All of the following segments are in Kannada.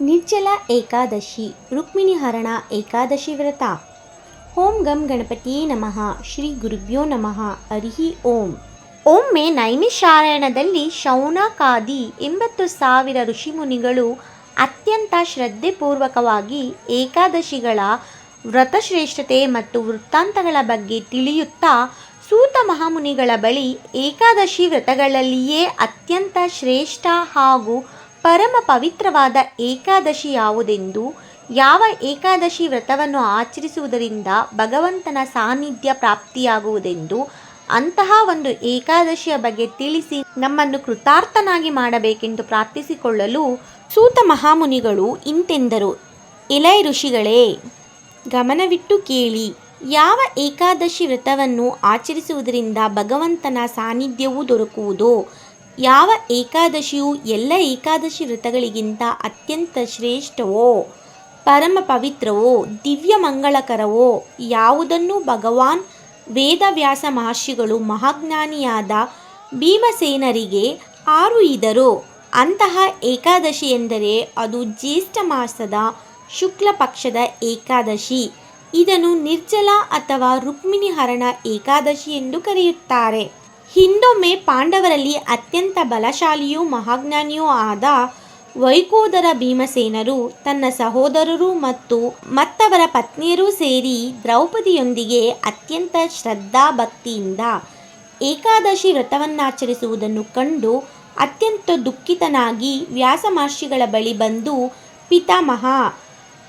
ನಿರ್ಜಲ ಏಕಾದಶಿ, ರುಕ್ಮಿಣಿ ಹರಣ ಏಕಾದಶಿ ವ್ರತ. ಓಂ ಗಂ ಗಣಪತಿಯೇ ನಮಃ, ಶ್ರೀ ಗುರುಭ್ಯೋ ನಮಃ, ಹರಿಹಿ ಓಂ. ಒಮ್ಮೆ ನೈಮಿಷಾರಣ್ಯದಲ್ಲಿ ಶೌನಕಾದಿ ಎಂಬತ್ತು ಸಾವಿರ ಋಷಿಮುನಿಗಳು ಅತ್ಯಂತ ಶ್ರದ್ಧೆಪೂರ್ವಕವಾಗಿ ಏಕಾದಶಿಗಳ ವ್ರತಶ್ರೇಷ್ಠತೆ ಮತ್ತು ವೃತ್ತಾಂತಗಳ ಬಗ್ಗೆ ತಿಳಿಯುತ್ತಾ ಸೂತ ಮಹಾಮುನಿಗಳ ಬಳಿ ಏಕಾದಶಿ ವ್ರತಗಳಲ್ಲಿಯೇ ಅತ್ಯಂತ ಶ್ರೇಷ್ಠ ಹಾಗೂ ಪರಮ ಪವಿತ್ರವಾದ ಏಕಾದಶಿ ಯಾವುದೆಂದು, ಯಾವ ಏಕಾದಶಿ ವ್ರತವನ್ನು ಆಚರಿಸುವುದರಿಂದ ಭಗವಂತನ ಸಾನ್ನಿಧ್ಯ ಪ್ರಾಪ್ತಿಯಾಗುವುದೆಂದು ಅಂತಹ ಒಂದು ಏಕಾದಶಿಯ ಬಗ್ಗೆ ತಿಳಿಸಿ ನಮ್ಮನ್ನು ಕೃತಾರ್ಥನಾಗಿ ಮಾಡಬೇಕೆಂದು ಪ್ರಾರ್ಥಿಸಿಕೊಳ್ಳಲು ಸೂತ ಮಹಾಮುನಿಗಳು ಇಂತೆಂದರು. ಎಲೈ ಋಷಿಗಳೇ, ಗಮನವಿಟ್ಟು ಕೇಳಿ, ಯಾವ ಏಕಾದಶಿ ವ್ರತವನ್ನು ಆಚರಿಸುವುದರಿಂದ ಭಗವಂತನ ಸಾನ್ನಿಧ್ಯವೂ ದೊರಕುವುದೋ ಯಾವ ಏಕಾದಶಿಯು ಎಲ್ಲ ಏಕಾದಶಿ ವ್ರತಗಳಿಗಿಂತ ಅತ್ಯಂತ ಶ್ರೇಷ್ಠವೋ, ಪರಮ ಪವಿತ್ರವೋ, ದಿವ್ಯ ಮಂಗಳಕರವೋ, ಯಾವುದನ್ನು ಭಗವಾನ್ ವೇದವ್ಯಾಸ ಮಹರ್ಷಿಗಳು ಮಹಾಜ್ಞಾನಿಯಾದ ಭೀಮಸೇನರಿಗೆ ಆರುಯಿದರೋ ಅಂತಹ ಏಕಾದಶಿ ಎಂದರೆ ಅದು ಜ್ಯೇಷ್ಠ ಮಾಸದ ಶುಕ್ಲ ಪಕ್ಷದ ಏಕಾದಶಿ. ಇದನ್ನು ನಿರ್ಜಲ ಅಥವಾ ರುಕ್ಮಿಣಿ ಹರಣ ಏಕಾದಶಿ ಎಂದು ಕರೆಯುತ್ತಾರೆ. ಹಿಂದೊಮ್ಮೆ ಪಾಂಡವರಲ್ಲಿ ಅತ್ಯಂತ ಬಲಶಾಲಿಯೂ ಮಹಾಜ್ಞಾನಿಯೂ ಆದ ವೈಕೋದರ ಭೀಮಸೇನರು ತನ್ನ ಸಹೋದರರು ಮತ್ತು ಮತ್ತವರ ಪತ್ನಿಯರೂ ಸೇರಿ ದ್ರೌಪದಿಯೊಂದಿಗೆ ಅತ್ಯಂತ ಶ್ರದ್ಧಾ ಭಕ್ತಿಯಿಂದ ಏಕಾದಶಿ ವ್ರತವನ್ನಾಚರಿಸುವುದನ್ನು ಕಂಡು ಅತ್ಯಂತ ದುಃಖಿತನಾಗಿ ವ್ಯಾಸ ಮಹರ್ಷಿಗಳ ಬಳಿ ಬಂದು, ಪಿತಾಮಹ,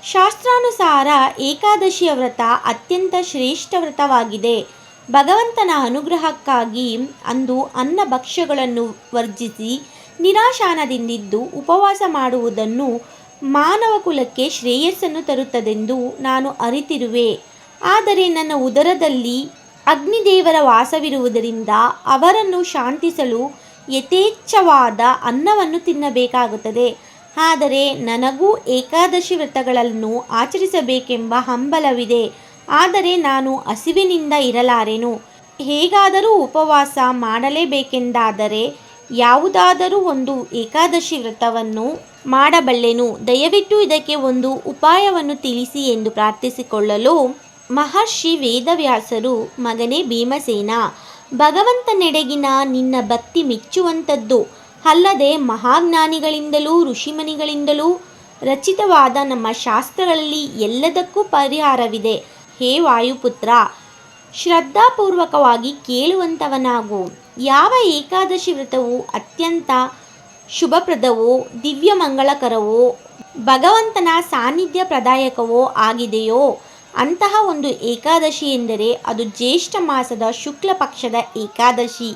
ಶಾಸ್ತ್ರಾನುಸಾರ ಏಕಾದಶಿಯ ವ್ರತ ಅತ್ಯಂತ ಶ್ರೇಷ್ಠ ವ್ರತವಾಗಿದೆ. ಭಗವಂತನ ಅನುಗ್ರಹಕ್ಕಾಗಿ ಅಂದು ಅನ್ನ ಭಕ್ಷ್ಯಗಳನ್ನು ವರ್ಜಿಸಿ ನಿರಾಶಾನದಿಂದಿದ್ದು ಉಪವಾಸ ಮಾಡುವುದನ್ನು ಮಾನವ ಕುಲಕ್ಕೆ ಶ್ರೇಯಸ್ಸನ್ನು ತರುತ್ತದೆಂದು ನಾನು ಅರಿತಿರುವೆ. ಆದರೆ ನನ್ನ ಉದರದಲ್ಲಿ ಅಗ್ನಿದೇವರ ವಾಸವಿರುವುದರಿಂದ ಅವರನ್ನು ಶಾಂತಿಸಲು ಯಥೇಚ್ಛವಾದ ಅನ್ನವನ್ನು ತಿನ್ನಬೇಕಾಗುತ್ತದೆ. ಆದರೆ ನನಗೂ ಏಕಾದಶಿ ವ್ರತಗಳನ್ನು ಆಚರಿಸಬೇಕೆಂಬ ಹಂಬಲವಿದೆ. ಆದರೆ ನಾನು ಹಸಿವಿನಿಂದ ಇರಲಾರೆನು? ಹೇಗಾದರೂ ಉಪವಾಸ ಮಾಡಲೇಬೇಕೆಂದಾದರೆ ಯಾವುದಾದರೂ ಒಂದು ಏಕಾದಶಿ ವ್ರತವನ್ನು ಮಾಡಬಲ್ಲೆನು? ದಯವಿಟ್ಟು ಇದಕ್ಕೆ ಒಂದು ಉಪಾಯವನ್ನು ತಿಳಿಸಿ ಎಂದು ಪ್ರಾರ್ಥಿಸಿಕೊಳ್ಳಲು ಮಹರ್ಷಿ ವೇದವ್ಯಾಸರು, ಮಗನೇ ಭೀಮಸೇನ, ಭಗವಂತನೆಡೆಗಿನ ನಿನ್ನ ಭಕ್ತಿ ಮೆಚ್ಚುವಂಥದ್ದು. ಅಲ್ಲದೆ ಮಹಾಜ್ಞಾನಿಗಳಿಂದಲೂ, ಋಷಿಮನಿಗಳಿಂದಲೂ ರಚಿತವಾದ ನಮ್ಮ ಶಾಸ್ತ್ರಗಳಲ್ಲಿ ಎಲ್ಲದಕ್ಕೂ ಪರಿಹಾರವಿದೆ. ಹೇ ವಾಯುಪುತ್ರ, ಶ್ರದ್ಧಾಪೂರ್ವಕವಾಗಿ ಕೇಳುವಂಥವನಾಗು ಯಾವ ಏಕಾದಶಿ ವ್ರತವು ಅತ್ಯಂತ ಶುಭಪ್ರದವೋ ದಿವ್ಯ ಮಂಗಳಕರವೋ ಭಗವಂತನ ಸಾನ್ನಿಧ್ಯ ಪ್ರದಾಯಕವೋ ಆಗಿದೆಯೋ, ಅಂತಹ ಒಂದು ಏಕಾದಶಿ ಎಂದರೆ ಅದು ಜ್ಯೇಷ್ಠ ಮಾಸದ ಶುಕ್ಲ ಪಕ್ಷದ ಏಕಾದಶಿ.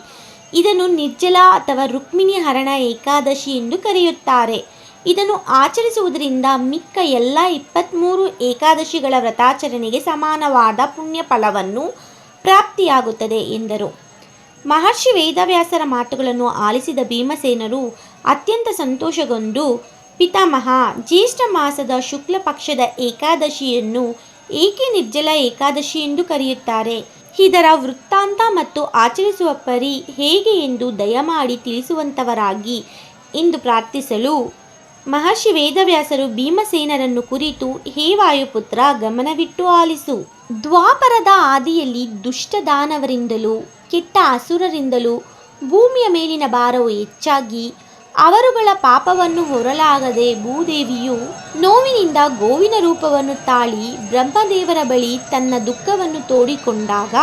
ಇದನ್ನು ನಿರ್ಜಲ ಅಥವಾ ರುಕ್ಮಿಣಿ ಹರಣ ಏಕಾದಶಿ ಎಂದು ಕರೆಯುತ್ತಾರೆ. ಇದನ್ನು ಆಚರಿಸುವುದರಿಂದ ಮಿಕ್ಕ ಎಲ್ಲ ಇಪ್ಪತ್ತ್ಮೂರು ಏಕಾದಶಿಗಳ ವ್ರತಾಚರಣೆಗೆ ಸಮಾನವಾದ ಪುಣ್ಯ ಫಲವನ್ನು ಪ್ರಾಪ್ತಿಯಾಗುತ್ತದೆ ಎಂದರು. ಮಹರ್ಷಿ ವೇದವ್ಯಾಸರ ಮಾತುಗಳನ್ನು ಆಲಿಸಿದ ಭೀಮಸೇನರು ಅತ್ಯಂತ ಸಂತೋಷಗೊಂಡು, ಪಿತಾಮಹ, ಜ್ಯೇಷ್ಠ ಮಾಸದ ಶುಕ್ಲ ಪಕ್ಷದ ಏಕಾದಶಿಯನ್ನು ಏಕೆ ನಿರ್ಜಲ ಏಕಾದಶಿ ಎಂದು ಕರೆಯುತ್ತಾರೆ? ಇದರ ವೃತ್ತಾಂತ ಮತ್ತು ಆಚರಿಸುವ ಪರಿ ಹೇಗೆ ಎಂದು ದಯಮಾಡಿ ತಿಳಿಸುವಂತವರಾಗಿ ಎಂದು ಪ್ರಾರ್ಥಿಸಲು ಮಹರ್ಷಿ ವೇದವ್ಯಾಸರು ಭೀಮಸೇನರನ್ನು ಕುರಿತು ಹೇ ವಾಯುಪುತ್ರ ಗಮನವಿಟ್ಟು ಆಲಿಸು. ದ್ವಾಪರದ ಆದಿಯಲ್ಲಿ ದುಷ್ಟ ದಾನವರಿಂದಲೂ ಕೆಟ್ಟ ಅಸುರರಿಂದಲೂ ಭೂಮಿಯ ಮೇಲಿನ ಭಾರವು ಹೆಚ್ಚಾಗಿ ಅವರುಗಳ ಪಾಪವನ್ನು ಹೊರಲಾಗದೆ ಭೂದೇವಿಯು ನೋವಿನಿಂದ ಗೋವಿನ ರೂಪವನ್ನು ತಾಳಿ ಬ್ರಹ್ಮದೇವರ ಬಳಿ ತನ್ನ ದುಃಖವನ್ನು ತೋಡಿಕೊಂಡಾಗ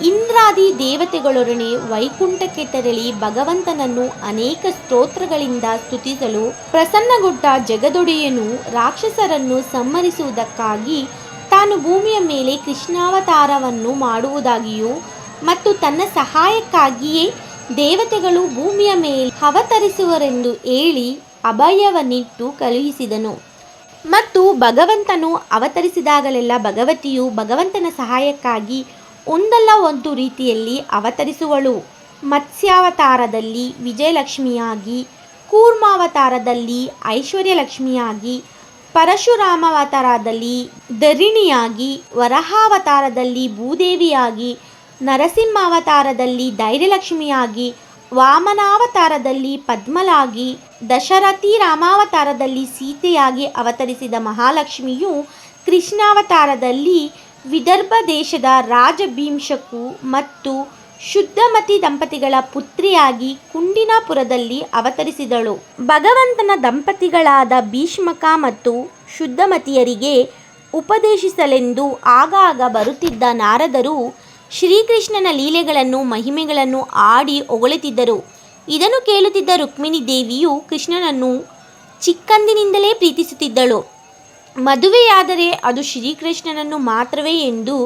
ಇಂದ್ರಾದಿ ದೇವತೆಗಳೊಡನೆ ವೈಕುಂಠಕ್ಕೆ ತೆರಳಿ ಭಗವಂತನನ್ನು ಅನೇಕ ಸ್ತೋತ್ರಗಳಿಂದ ಸ್ತುತಿಸಲು ಪ್ರಸನ್ನಗೊಂಡ ಜಗದೊಡೆಯನು ರಾಕ್ಷಸರನ್ನು ಸಂಹರಿಸುವುದಕ್ಕಾಗಿ ತಾನು ಭೂಮಿಯ ಮೇಲೆ ಕೃಷ್ಣಾವತಾರವನ್ನು ಮಾಡುವುದಾಗಿಯೂ ಮತ್ತು ತನ್ನ ಸಹಾಯಕ್ಕಾಗಿಯೇ ದೇವತೆಗಳು ಭೂಮಿಯ ಮೇಲೆ ಅವತರಿಸುವರೆಂದು ಹೇಳಿ ಅಭಯವನ್ನಿಟ್ಟು ಕಳುಹಿಸಿದನು. ಮತ್ತು ಭಗವಂತನು ಅವತರಿಸಿದಾಗಲೆಲ್ಲ ಭಗವತಿಯು ಭಗವಂತನ ಸಹಾಯಕ್ಕಾಗಿ ಒಂದಲ್ಲ ಒಂದು ರೀತಿಯಲ್ಲಿ ಅವತರಿಸುವಳು. ಮತ್ಸ್ಯಾವತಾರದಲ್ಲಿ ವಿಜಯಲಕ್ಷ್ಮಿಯಾಗಿ, ಕೂರ್ಮಾವತಾರದಲ್ಲಿ ಐಶ್ವರ್ಯಲಕ್ಷ್ಮಿಯಾಗಿ, ಪರಶುರಾಮಾವತಾರದಲ್ಲಿ ಧರಿಣಿಯಾಗಿ ವರಹಾವತಾರದಲ್ಲಿ ಭೂದೇವಿಯಾಗಿ, ನರಸಿಂಹಾವತಾರದಲ್ಲಿ ಧೈರ್ಯಲಕ್ಷ್ಮಿಯಾಗಿ ವಾಮನಾವತಾರದಲ್ಲಿ ಪದ್ಮಲಾಗಿ ದಶರಥಿ ರಾಮಾವತಾರದಲ್ಲಿ ಸೀತೆಯಾಗಿ ಅವತರಿಸಿದ ಮಹಾಲಕ್ಷ್ಮಿಯು ಕೃಷ್ಣಾವತಾರದಲ್ಲಿ ವಿದರ್ಭ ದೇಶದ ರಾಜಭೀಂಶಕು ಮತ್ತು ಶುದ್ಧಮತಿ ದಂಪತಿಗಳ ಪುತ್ರಿಯಾಗಿ ಕುಂಡಿನಾಪುರದಲ್ಲಿ ಅವತರಿಸಿದಳು. ಭಗವಂತನ ದಂಪತಿಗಳಾದ ಭೀಷ್ಮಕ ಮತ್ತು ಶುದ್ಧಮತಿಯರಿಗೆ ಉಪದೇಶಿಸಲೆಂದು ಆಗಾಗ ಬರುತ್ತಿದ್ದ ನಾರದರು ಶ್ರೀಕೃಷ್ಣನ ಲೀಲೆಗಳನ್ನು, ಮಹಿಮೆಗಳನ್ನು ಆಡಿ ಹೊಗಳುತ್ತಿದ್ದರು ಇದನ್ನು ಕೇಳುತ್ತಿದ್ದ ರುಕ್ಮಿಣಿ ದೇವಿಯು ಕೃಷ್ಣನನ್ನು ಚಿಕ್ಕಂದಿನಿಂದಲೇ ಪ್ರೀತಿಸುತ್ತಿದ್ದಳು. ಮದುವೆಯಾದರೆ ಅದು ಶ್ರೀಕೃಷ್ಣನನ್ನು ಮಾತ್ರವೇ ಎಂದು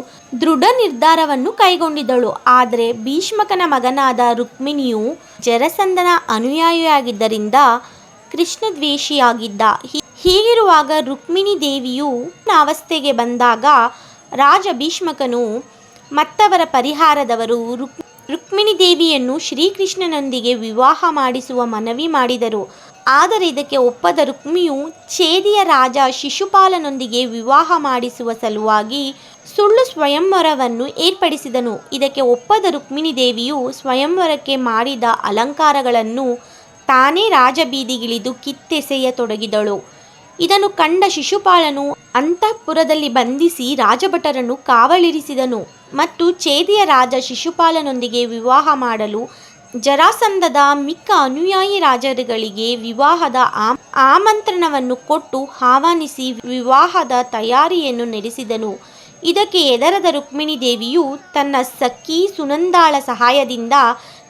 ದೃಢ ನಿರ್ಧಾರವನ್ನು ಕೈಗೊಂಡಿದ್ದಳು. ಆದರೆ ಭೀಷ್ಮಕನ ಮಗನಾದ ರುಕ್ಮಿಣಿಯು ಜರಸಂದನ ಅನುಯಾಯಿಯಾಗಿದ್ದರಿಂದ ಕೃಷ್ಣ ದ್ವೇಷಿಯಾಗಿದ್ದ ಹೀಗಿರುವಾಗ ರುಕ್ಮಿಣಿ ದೇವಿಯು ಅವಸ್ಥೆಗೆ ಬಂದಾಗ ರಾಜ ಭೀಷ್ಮಕನು ಮತ್ತವರ ಪರಿಹಾರದವರು ರುಕ್, ರುಕ್ಮಿಣಿ ದೇವಿಯನ್ನು ಶ್ರೀಕೃಷ್ಣನೊಂದಿಗೆ ವಿವಾಹ ಮಾಡಿಸುವ ಮನವಿ ಮಾಡಿದರು. ಆದರೆ ಇದಕ್ಕೆ ಒಪ್ಪದ ರುಕ್ಮಿಯು ಛೇದಿಯ ರಾಜ ಶಿಶುಪಾಲನೊಂದಿಗೆ ವಿವಾಹ ಮಾಡಿಸುವ ಸಲುವಾಗಿ ಸುಳ್ಳು ಸ್ವಯಂವರವನ್ನು ಏರ್ಪಡಿಸಿದನು. ಇದಕ್ಕೆ ಒಪ್ಪದ ರುಕ್ಮಿಣಿ ದೇವಿಯು ಸ್ವಯಂವರಕ್ಕೆ ಮಾಡಿದ ಅಲಂಕಾರಗಳನ್ನು ತಾನೇ ರಾಜಬೀದಿಗಿಳಿದು ಕಿತ್ತೆಸೆಯತೊಡಗಿದಳು ಇದನ್ನು ಕಂಡ ಶಿಶುಪಾಲನು ಅಂತಃಪುರದಲ್ಲಿ ಬಂಧಿಸಿ ರಾಜಭಟರನ್ನು ಕಾವಲಿರಿಸಿದನು ಮತ್ತು ಛೇದಿಯ ರಾಜ ಶಿಶುಪಾಲನೊಂದಿಗೆ ವಿವಾಹ ಮಾಡಲು ಜರಾಸಂಧದ ಮಿಕ್ಕ ಅನುಯಾಯಿ ರಾಜರುಗಳಿಗೆ ವಿವಾಹದ ಆಮ್- ಆಮಂತ್ರಣವನ್ನು ಕೊಟ್ಟು ಆಹ್ವಾನಿಸಿ ವಿವಾಹದ ತಯಾರಿಯನ್ನು ನಡೆಸಿದನು. ಇದಕ್ಕೆ ಎದರದ ರುಕ್ಮಿಣಿ ದೇವಿಯು ತನ್ನ ಸಖಿ ಸುನಂದಾಳ ಸಹಾಯದಿಂದ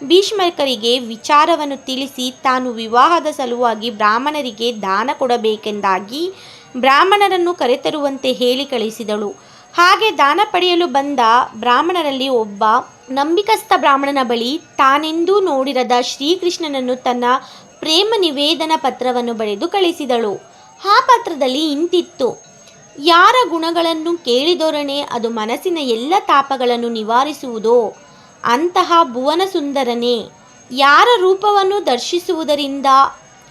ಭೀಷ್ಮಕರಿಗೆ ವಿಚಾರವನ್ನು ತಿಳಿಸಿ ತಾನು ವಿವಾಹದ ಸಲುವಾಗಿ ಬ್ರಾಹ್ಮಣರಿಗೆ ದಾನ ಕೊಡಬೇಕೆಂದಾಗಿ ಬ್ರಾಹ್ಮಣರನ್ನು ಕರೆತರುವಂತೆ ಹೇಳಿ ಕಳಿಸಿದಳು. ಹಾಗೆ ದಾನ ಪಡೆಯಲು ಬಂದ ಬ್ರಾಹ್ಮಣರಲ್ಲಿ ಒಬ್ಬ ನಂಬಿಕಸ್ಥ ಬ್ರಾಹ್ಮಣನ ಬಳಿ ತಾನೆಂದೂ ನೋಡಿರದ ಶ್ರೀಕೃಷ್ಣನನ್ನು ತನ್ನ ಪ್ರೇಮ ನಿವೇದನ ಪತ್ರವನ್ನು ಬರೆದು ಕಳಿಸಿದಳು. ಆ ಪತ್ರದಲ್ಲಿ ಇಂತಿತ್ತು, ಯಾರ ಗುಣಗಳನ್ನು ಕೇಳಿದೊರಣೆ ಅದು ಮನಸ್ಸಿನ ಎಲ್ಲ ತಾಪಗಳನ್ನು ನಿವಾರಿಸುವುದೋ ಅಂತಹ ಭುವನ ಸುಂದರನೇ ಯಾರ ರೂಪವನ್ನು ದರ್ಶಿಸುವುದರಿಂದ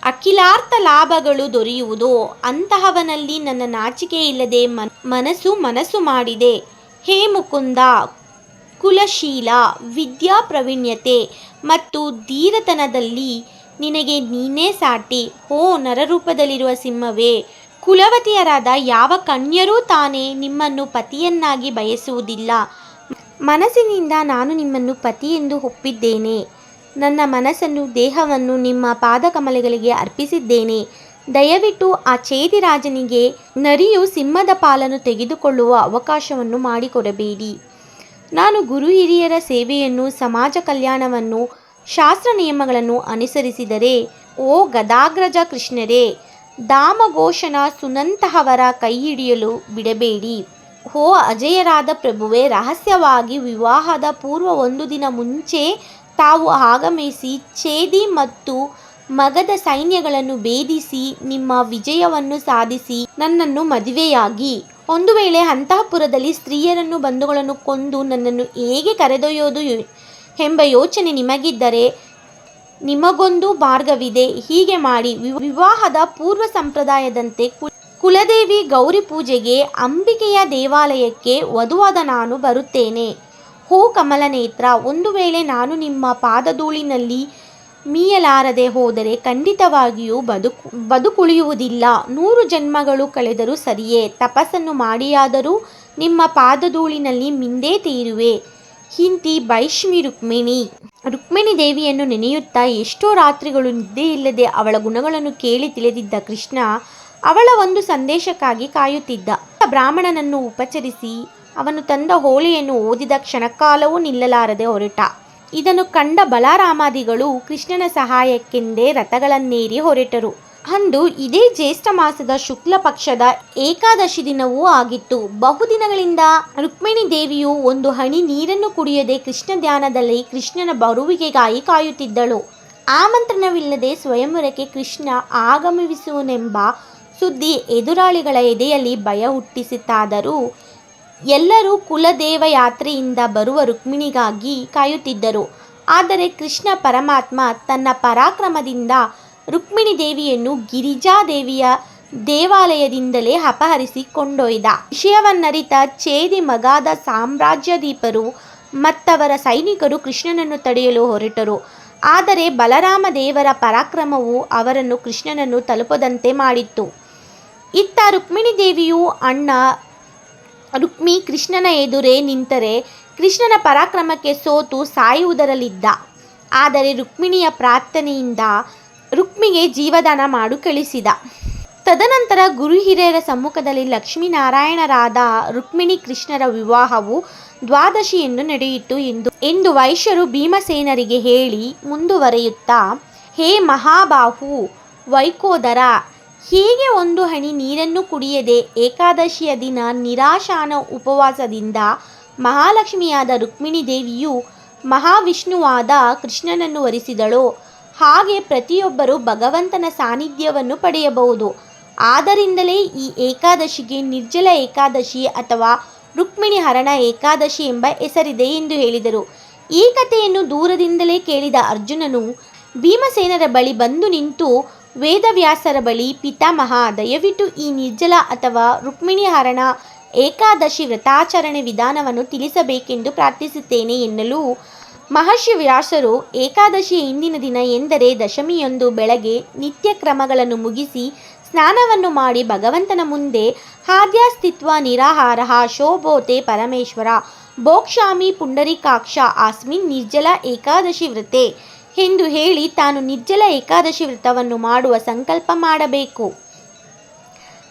ಅಖಿಲಾರ್ಥ ಲಾಭಗಳು ದೊರೆಯುವುದು ಅಂತಹವನಲ್ಲಿ ನನ್ನ ನಾಚಿಕೆ ಇಲ್ಲದೆ ಮನ್- ಮನಸ್ಸು ಮನಸ್ಸು ಮಾಡಿದೆ. ಹೇ ಮುಕುಂದ, ಕುಲಶೀಲ, ವಿದ್ಯಾ ಪ್ರವೀಣ್ಯತೆ ಮತ್ತು ಧೀರತನದಲ್ಲಿ ನಿನಗೆ ನೀನೇ ಸಾಟಿ. ಓ ನರರೂಪದಲ್ಲಿರುವ ಸಿಂಹವೇ, ಕುಲವತಿಯರಾದ ಯಾವ ಕನ್ಯರೂ ತಾನೇ ನಿಮ್ಮನ್ನು ಪತಿಯನ್ನಾಗಿ ಬಯಸುವುದಿಲ್ಲ. ಮನಸ್ಸಿನಿಂದ ನಾನು ನಿಮ್ಮನ್ನು ಪತಿ ಎಂದು ಒಪ್ಪಿದ್ದೇನೆ. ನನ್ನ ಮನಸ್ಸನ್ನು, ದೇಹವನ್ನು ನಿಮ್ಮ ಪಾದಕಮಲಗಳಿಗೆ ಅರ್ಪಿಸಿದ್ದೇನೆ. ದಯವಿಟ್ಟು ಆ ಛೇದಿ ರಾಜನಿಗೆ ನರಿಯು ಸಿಂಹದ ಪಾಲನ್ನು ತೆಗೆದುಕೊಳ್ಳುವ ಅವಕಾಶವನ್ನು ಮಾಡಿಕೊಡಬೇಡಿ. ನಾನು ಗುರು ಹಿರಿಯರ ಸೇವೆಯನ್ನು, ಸಮಾಜ ಕಲ್ಯಾಣವನ್ನು, ಶಾಸ್ತ್ರ ನಿಯಮಗಳನ್ನು ಅನುಸರಿಸಿದರೆ, ಓ ಗದಾಗ್ರಜ ಕೃಷ್ಣರೇ ದಾಮಘೋಷಣ ಸುನಂತಹವರ ಕೈ ಹಿಡಿಯಲು ಬಿಡಬೇಡಿ. ಓ ಅಜಯರಾದ ಪ್ರಭುವೇ, ರಹಸ್ಯವಾಗಿ ವಿವಾಹದ ಪೂರ್ವ ಒಂದು ದಿನ ಮುಂಚೆ ತಾವು ಆಗಮಿಸಿ ಛೇದಿ ಮತ್ತು ಮಗದ ಸೈನ್ಯಗಳನ್ನು ಭೇದಿಸಿ ನಿಮ್ಮ ವಿಜಯವನ್ನು ಸಾಧಿಸಿ ನನ್ನನ್ನು ಮದುವೆಯಾಗಿ. ಒಂದು ವೇಳೆ ಅಂತಃಪುರದಲ್ಲಿ ಸ್ತ್ರೀಯರನ್ನು ಬಂಧುಗಳನ್ನು ಕೊಂದು ನನ್ನನ್ನು ಹೇಗೆ ಕರೆದೊಯ್ಯೋದು ಎಂಬ ಯೋಚನೆ ನಿಮಗಿದ್ದರೆ ನಿಮಗೊಂದು ಮಾರ್ಗವಿದೆ. ಹೀಗೆ ಮಾಡಿ ವಿವಾಹದ ಪೂರ್ವ ಸಂಪ್ರದಾಯದಂತೆ ಕುಲದೇವಿ ಗೌರಿ ಪೂಜೆಗೆ ಅಂಬಿಕೆಯ ದೇವಾಲಯಕ್ಕೆ ವಧುವಾದ ನಾನು ಬರುತ್ತೇನೆ. ಹೋ ಕಮಲನೇತ್ರ ಒಂದು ವೇಳೆ ನಾನು ನಿಮ್ಮ ಪಾದಧೂಳಿನಲ್ಲಿ ಮೀಯಲಾರದೆ ಹೋದರೆ ಖಂಡಿತವಾಗಿಯೂ ಬದುಕು, ಬದುಕುಳಿಯುವುದಿಲ್ಲ. ನೂರು ಜನ್ಮಗಳು ಕಳೆದರೂ ಸರಿಯೇ. ತಪಸ್ಸನ್ನು ಮಾಡಿಯಾದರೂ ನಿಮ್ಮ ಪಾದಧೂಳಿನಲ್ಲಿ ಮಿಂದೇ ತೀರುವೆ. ಹಿಂತಿ ಭೈಷ್ಮಿ ರುಕ್ಮಿಣಿ. ರುಕ್ಮಿಣಿ ದೇವಿಯನ್ನು ನೆನೆಯುತ್ತಾ ಎಷ್ಟೋ ರಾತ್ರಿಗಳು ನಿದ್ದೆಯಿಲ್ಲದೆ ಅವಳ ಗುಣಗಳನ್ನು ಕೇಳಿ ತಿಳಿದಿದ್ದ ಕೃಷ್ಣ ಅವಳ ಒಂದು ಸಂದೇಶಕ್ಕಾಗಿ ಕಾಯುತ್ತಿದ್ದ. ಬ್ರಾಹ್ಮಣನನ್ನು ಉಪಚರಿಸಿ ಅವನು ತಂದ ಹೋಳಿಯನ್ನು ಓದಿದ ಕ್ಷಣಕಾಲವೂ ನಿಲ್ಲಲಾರದೆ ಹೊರಟ. ಇದನ್ನು ಕಂಡ ಬಲಾರಾಮಾದಿಗಳು ಕೃಷ್ಣನ ಸಹಾಯಕ್ಕೆಂದೇ ರಥಗಳನ್ನೇರಿ ಹೊರಟರು. ಅಂದು ಇದೇ ಜ್ಯೇಷ್ಠ ಮಾಸದ ಶುಕ್ಲ ಪಕ್ಷದ ಏಕಾದಶಿ ದಿನವೂ ಆಗಿತ್ತು. ಬಹುದಿನಗಳಿಂದ ರುಕ್ಮಿಣಿ ದೇವಿಯು ಒಂದು ಹನಿ ನೀರನ್ನು ಕುಡಿಯದೆ ಕೃಷ್ಣ ಧ್ಯಾನದಲ್ಲಿ ಕೃಷ್ಣನ ಬರುವಿಕೆಗಾಗಿ ಕಾಯುತ್ತಿದ್ದಳು. ಆಮಂತ್ರಣವಿಲ್ಲದೆ ಸ್ವಯಂವರಕ್ಕೆ ಕೃಷ್ಣ ಆಗಮಿಸುವನೆಂಬ ಸುದ್ದಿ ಎದುರಾಳಿಗಳ ಎದೆಯಲ್ಲಿ ಭಯ ಹುಟ್ಟಿಸಿತಾದರೂ ಎಲ್ಲರೂ ಕುಲದೇವ ಯಾತ್ರೆಯಿಂದ ಬರುವ ರುಕ್ಮಿಣಿಗಾಗಿ ಕಾಯುತ್ತಿದ್ದರು. ಆದರೆ ಕೃಷ್ಣ ಪರಮಾತ್ಮ ತನ್ನ ಪರಾಕ್ರಮದಿಂದ ರುಕ್ಮಿಣಿ ದೇವಿಯನ್ನು ಗಿರಿಜಾದೇವಿಯ ದೇವಾಲಯದಿಂದಲೇ ಅಪಹರಿಸಿ ಕೊಂಡೊಯ್ದ. ವಿಷಯವನ್ನರಿತ ಛೇದಿ ಮಗಾದ ಸಾಮ್ರಾಜ್ಯದೀಪರು ಮತ್ತವರ ಸೈನಿಕರು ಕೃಷ್ಣನನ್ನು ತಡೆಯಲು ಹೊರಟರು. ಆದರೆ ಬಲರಾಮ ದೇವರ ಪರಾಕ್ರಮವು ಅವರನ್ನು ಕೃಷ್ಣನನ್ನು ತಲುಪದಂತೆ ಮಾಡಿತ್ತು. ಇತ್ತ ರುಕ್ಮಿಣಿ ದೇವಿಯು ಅಣ್ಣ ರುಕ್ಮಿ ಕೃಷ್ಣನ ಎದುರೇ ನಿಂತರೆ ಕೃಷ್ಣನ ಪರಾಕ್ರಮಕ್ಕೆ ಸೋತು ಸಾಯುವುದರಲ್ಲಿದ್ದ. ಆದರೆ ರುಕ್ಮಿಣಿಯ ಪ್ರಾರ್ಥನೆಯಿಂದ ರುಕ್ಮಿಗೆ ಜೀವದಾನ ಮಾಡು ಕಳಿಸಿದ. ತದನಂತರ ಗುರು ಹಿರಿಯರ ಸಮ್ಮುಖದಲ್ಲಿ ಲಕ್ಷ್ಮೀನಾರಾಯಣರಾದ ರುಕ್ಮಿಣಿ ಕೃಷ್ಣರ ವಿವಾಹವು ದ್ವಾದಶಿಯನ್ನು ನಡೆಯಿತು ಎಂದು ಎಂದು ವೈಶ್ಯರು ಭೀಮಸೇನರಿಗೆ ಹೇಳಿ ಮುಂದುವರೆಯುತ್ತಾ, ಹೇ ಮಹಾಬಾಹು, ವೈಕೋದರ ಹೀಗೆ ಒಂದು ಹನಿ ನೀರನ್ನು ಕುಡಿಯದೆ ಏಕಾದಶಿಯ ದಿನ ನಿರಾಶಾನ ಉಪವಾಸದಿಂದ ಮಹಾಲಕ್ಷ್ಮಿಯಾದ ರುಕ್ಮಿಣಿ ದೇವಿಯು ಮಹಾವಿಷ್ಣುವಾದ ಕೃಷ್ಣನನ್ನು ವರಿಸಿದಳು. ಹಾಗೆ ಪ್ರತಿಯೊಬ್ಬರು ಭಗವಂತನ ಸಾನ್ನಿಧ್ಯವನ್ನು ಪಡೆಯಬಹುದು. ಆದ್ದರಿಂದಲೇ ಈ ಏಕಾದಶಿಗೆ ನಿರ್ಜಲ ಏಕಾದಶಿ ಅಥವಾ ರುಕ್ಮಿಣಿ ಹರಣ ಏಕಾದಶಿ ಎಂಬ ಹೆಸರಿದೆ ಎಂದು ಹೇಳಿದರು. ಈ ಕಥೆಯನ್ನು ದೂರದಿಂದಲೇ ಕೇಳಿದ ಅರ್ಜುನನು ಭೀಮಸೇನರ ಬಳಿ ಬಂದು ನಿಂತು ವೇದವ್ಯಾಸರ ಬಳಿ ಪಿತಾಮಹ, ದಯವಿಟ್ಟು ಈ ನಿರ್ಜಲ ಅಥವಾ ರುಕ್ಮಿಣಿ ಹರಣ ಏಕಾದಶಿ ವ್ರತಾಚರಣೆ ವಿಧಾನವನ್ನು ತಿಳಿಸಬೇಕೆಂದು ಪ್ರಾರ್ಥಿಸುತ್ತೇನೆ ಎನ್ನಲು ಮಹರ್ಷಿ ವ್ಯಾಸರು ಏಕಾದಶಿಯ ಇಂದಿನ ದಿನ ಎಂದರೆ ದಶಮಿಯೊಂದು ಬೆಳಗ್ಗೆ ನಿತ್ಯ ಕ್ರಮಗಳನ್ನು ಮುಗಿಸಿ ಸ್ನಾನವನ್ನು ಮಾಡಿ ಭಗವಂತನ ಮುಂದೆ ಹಾದ್ಯಾಸ್ತಿತ್ವ ನಿರಾಹಾರ ಶೋಭೋತೆ, ಪರಮೇಶ್ವರ, ಭೋಕ್ಷಾಮಿ, ಪುಂಡರಿಕಾಕ್ಷ, ಆಸ್ಮಿನ್, ನಿರ್ಜಲ ಏಕಾದಶಿ ವ್ರತೆ ಎಂದು ಹೇಳಿ ತಾನು ನಿಜ್ಜಲ ಏಕಾದಶಿ ವ್ರತವನ್ನು ಮಾಡುವ ಸಂಕಲ್ಪ ಮಾಡಬೇಕು.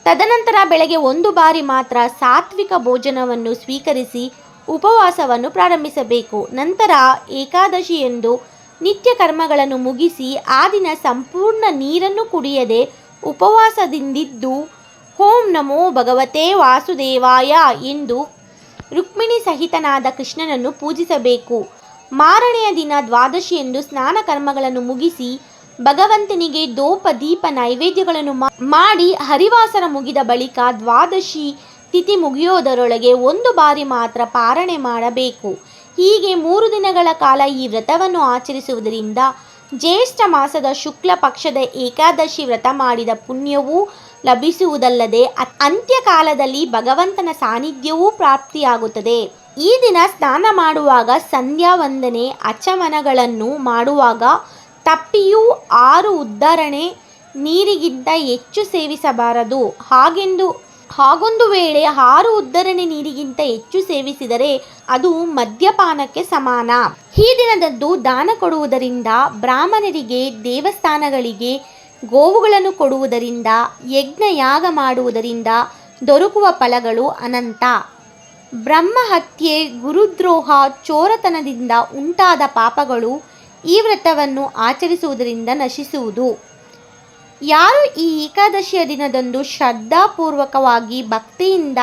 ತದನಂತರ ಬೆಳಗ್ಗೆ ಒಂದು ಬಾರಿ ಮಾತ್ರ ಸಾತ್ವಿಕ ಭೋಜನವನ್ನು ಸ್ವೀಕರಿಸಿ ಉಪವಾಸವನ್ನು ಪ್ರಾರಂಭಿಸಬೇಕು. ನಂತರ ಏಕಾದಶಿ ಎಂದು ನಿತ್ಯ ಕರ್ಮಗಳನ್ನು ಮುಗಿಸಿ ಆ ದಿನ ಸಂಪೂರ್ಣ ನೀರನ್ನು ಕುಡಿಯದೆ ಉಪವಾಸದಿಂದಿದ್ದು, ಓಂ ನಮೋ ಭಗವತೆ ವಾಸುದೇವಾಯ ಎಂದು ರುಕ್ಮಿಣಿ ಸಹಿತನಾದ ಕೃಷ್ಣನನ್ನು ಪೂಜಿಸಬೇಕು. ಮಾರನೆಯ ದಿನ ದ್ವಾದಶಿಯಂದು ಸ್ನಾನ ಕರ್ಮಗಳನ್ನು ಮುಗಿಸಿ ಭಗವಂತನಿಗೆ ದೋಪ, ದೀಪ, ನೈವೇದ್ಯಗಳನ್ನು ಮಾಡಿ ಹರಿವಾಸರ ಮುಗಿದ ಬಳಿಕ ದ್ವಾದಶಿ ತಿಥಿ ಮುಗಿಯೋದರೊಳಗೆ ಒಂದು ಬಾರಿ ಮಾತ್ರ ಪಾರಣೆ ಮಾಡಬೇಕು. ಹೀಗೆ ಮೂರು ದಿನಗಳ ಕಾಲ ಈ ವ್ರತವನ್ನು ಆಚರಿಸುವುದರಿಂದ ಜ್ಯೇಷ್ಠ ಮಾಸದ ಶುಕ್ಲ ಪಕ್ಷದ ಏಕಾದಶಿ ವ್ರತ ಮಾಡಿದ ಪುಣ್ಯವೂ ಲಭಿಸುವುದಲ್ಲದೆ ಅಂತ್ಯಕಾಲದಲ್ಲಿ ಭಗವಂತನ ಸಾನ್ನಿಧ್ಯವೂ ಪ್ರಾಪ್ತಿಯಾಗುತ್ತದೆ. ಈ ದಿನ ಸ್ನಾನ ಮಾಡುವಾಗ ಸಂಧ್ಯಾ ವಂದನೆ, ಅಚಮನಗಳನ್ನು ಮಾಡುವಾಗ ತಪ್ಪಿಯೂ ಆರು ಉದ್ಧರಣೆ ನೀರಿಗಿಂತ ಹೆಚ್ಚು ಸೇವಿಸಬಾರದು. ಹಾಗೆಂದು, ಹಾಗೊಂದು ವೇಳೆ ಆರು ಉದ್ಧರಣೆ ನೀರಿಗಿಂತ ಹೆಚ್ಚು ಸೇವಿಸಿದರೆ ಅದು ಮದ್ಯಪಾನಕ್ಕೆ ಸಮಾನ. ಈ ದಿನದಂದು ದಾನ ಕೊಡುವುದರಿಂದ ಬ್ರಾಹ್ಮಣರಿಗೆ, ದೇವಸ್ಥಾನಗಳಿಗೆ ಗೋವುಗಳನ್ನು ಕೊಡುವುದರಿಂದ ಯಜ್ಞ ಯಾಗ ಮಾಡುವುದರಿಂದ ದೊರಕುವ ಫಲಗಳು ಅನಂತ. ಬ್ರಹ್ಮಹತ್ಯೆ, ಗುರುದ್ರೋಹ, ಚೋರತನದಿಂದ ಉಂಟಾದ ಪಾಪಗಳು ಈ ವ್ರತವನ್ನು ಆಚರಿಸುವುದರಿಂದ ನಶಿಸುವುದು. ಯಾರು ಈ ಏಕಾದಶಿಯ ದಿನದಂದು ಶ್ರದ್ಧಾಪೂರ್ವಕವಾಗಿ ಭಕ್ತಿಯಿಂದ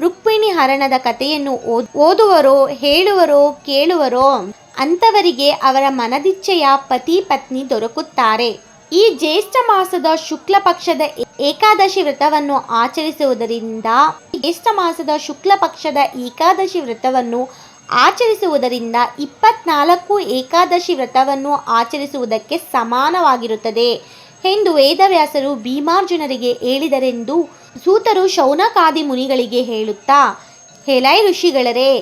ರುಕ್ಮಿಣಿ ಹರಣದ ಕಥೆಯನ್ನು ಓದ್- ಓದುವರೋ, ಹೇಳುವರೋ, ಕೇಳುವರೋ, ಅಂಥವರಿಗೆ ಅವರ ಮನದಿಚ್ಛೆಯ ಪತಿ ಪತ್ನಿ ದೊರಕುತ್ತಾರೆ. ಈ ಜ್ಯೇಷ್ಠ ಮಾಸದ ಶುಕ್ಲ ಪಕ್ಷದ ಏಕಾದಶಿ ವ್ರತವನ್ನು ಆಚರಿಸುವುದರಿಂದ ಜ್ಯೇಷ್ಠ ಮಾಸದ ಶುಕ್ಲ ಪಕ್ಷದ ಏಕಾದಶಿ ವ್ರತವನ್ನು ಆಚರಿಸುವುದರಿಂದ ಇಪ್ಪತ್ನಾಲ್ಕು ಏಕಾದಶಿ ವ್ರತವನ್ನು ಆಚರಿಸುವುದಕ್ಕೆ ಸಮಾನವಾಗಿರುತ್ತದೆ. ಎಂದು ವೇದವ್ಯಾಸರು ಭೀಮಾರ್ಜುನರಿಗೆ ಹೇಳಿದರೆಂದು ಸೂತರು ಶೌನಕಾದಿ ಮುನಿಗಳಿಗೆ ಹೇಳುತ್ತಾ, ಹೆಲೈ ಋಷಿಗಳರೇ,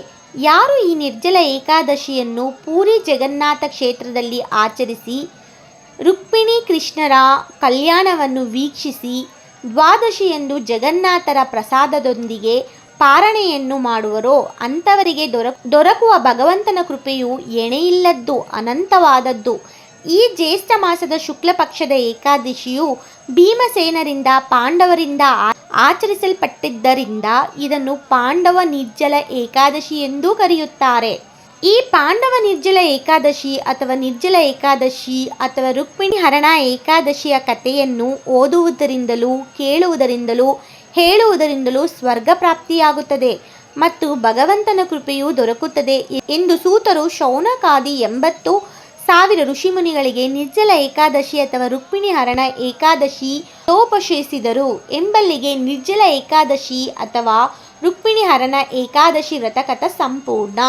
ಯಾರು ಈ ನಿರ್ಜಲ ಏಕಾದಶಿಯನ್ನು ಪೂರಿ ಜಗನ್ನಾಥ ಕ್ಷೇತ್ರದಲ್ಲಿ ಆಚರಿಸಿ ರುಕ್ಮಿಣಿ ಕೃಷ್ಣರ ಕಲ್ಯಾಣವನ್ನು ವೀಕ್ಷಿಸಿ ದ್ವಾದಶಿಯಂದು ಜಗನ್ನಾಥರ ಪ್ರಸಾದದೊಂದಿಗೆ ಪಾರಣೆಯನ್ನು ಮಾಡುವರೋ ಅಂಥವರಿಗೆ ದೊರ, ದೊರಕುವ ಭಗವಂತನ ಕೃಪೆಯು ಎಣೆಯಿಲ್ಲದ್ದು ಅನಂತವಾದದ್ದು. ಈ ಜ್ಯೇಷ್ಠ ಮಾಸದ ಶುಕ್ಲ ಪಕ್ಷದ ಏಕಾದಶಿಯು ಭೀಮಸೇನರಿಂದ ಪಾಂಡವರಿಂದ ಆಚರಿಸಲ್ಪಟ್ಟಿದ್ದರಿಂದ ಇದನ್ನು ಪಾಂಡವ ನಿರ್ಜಲ ಏಕಾದಶಿ ಎಂದೂ ಕರೆಯುತ್ತಾರೆ. ಈ ಪಾಂಡವ ನಿರ್ಜಲ ಏಕಾದಶಿ ಅಥವಾ ನಿರ್ಜಲ ಏಕಾದಶಿ ಅಥವಾ ರುಕ್ಮಿಣಿ ಹರಣ ಏಕಾದಶಿಯ ಕಥೆಯನ್ನು ಓದುವುದರಿಂದಲೂ ಕೇಳುವುದರಿಂದಲೂ ಹೇಳುವುದರಿಂದಲೂ ಸ್ವರ್ಗ ಪ್ರಾಪ್ತಿಯಾಗುತ್ತದೆ ಮತ್ತು ಭಗವಂತನ ಕೃಪೆಯೂ ದೊರಕುತ್ತದೆ ಎಂದು ಸೂತರು ಶೌನಕಾದಿ ಎಂಬತ್ತು ಸಾವಿರ ಋಷಿಮುನಿಗಳಿಗೆ ನಿರ್ಜಲ ಏಕಾದಶಿ ಅಥವಾ ರುಕ್ಮಿಣಿ ಹರಣ ಏಕಾದಶಿ ತೋಪಶೇಸಿದರು. ಎಂಬಲ್ಲಿಗೆ ನಿರ್ಜಲ ಏಕಾದಶಿ ಅಥವಾ ರುಕ್ಮಿಣಿ ಹರಣ ಏಕಾದಶಿ ವ್ರತಕಥ ಸಂಪೂರ್ಣ.